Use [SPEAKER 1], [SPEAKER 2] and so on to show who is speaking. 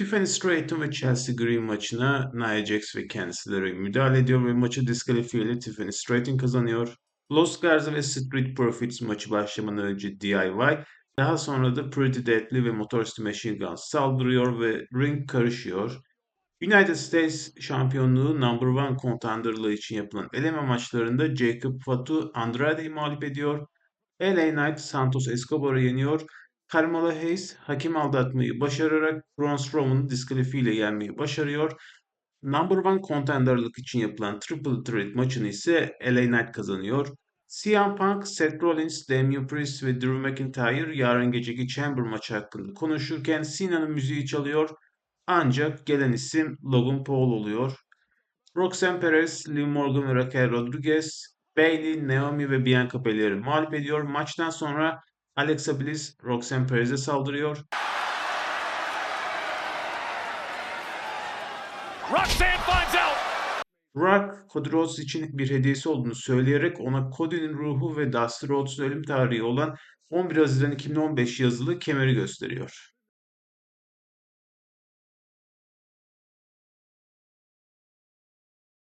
[SPEAKER 1] Tiffany Stratton ve Chelsea Green maçına Nia Jax ve kendisileri müdahale ediyor ve maçı diskalifiye ile Tiffany Stratton kazanıyor. Los Garza ve Street Profits maçı başlamadan önce DIY, daha sonra da Pretty Deadly ve Motor City Machine Guns saldırıyor ve ring karışıyor. United States şampiyonluğu number one contenderlığı için yapılan eleme maçlarında Jacob Fatu Andrade'yi mağlup ediyor. LA Knight Santos Escobar'ı yeniyor. Carmelo Hayes hakim aldatmayı başararak Braun Strowman'ı diskalifiyle yenmeyi başarıyor. Number one contenderlık için yapılan Triple Threat maçını ise LA Knight kazanıyor. CM Punk, Seth Rollins, Damian Priest ve Drew McIntyre yarın geceki Chamber maçı hakkında konuşurken Cena'nın müziği çalıyor. Ancak gelen isim Logan Paul oluyor. Roxanne Perez, Liv Morgan ve Raquel Rodriguez, Bayley, Naomi ve Bianca Belair'i mağlup ediyor. Maçtan sonra Alexa Bliss, Roxanne Perez'e saldırıyor.
[SPEAKER 2] Roxanne finds out.
[SPEAKER 1] Rock, Cody Rhodes için bir hediyesi olduğunu söyleyerek ona Cody'nin ruhu ve Dusty Rhodes'un ölüm tarihi olan 11 Haziran 2015 yazılı kemeri gösteriyor.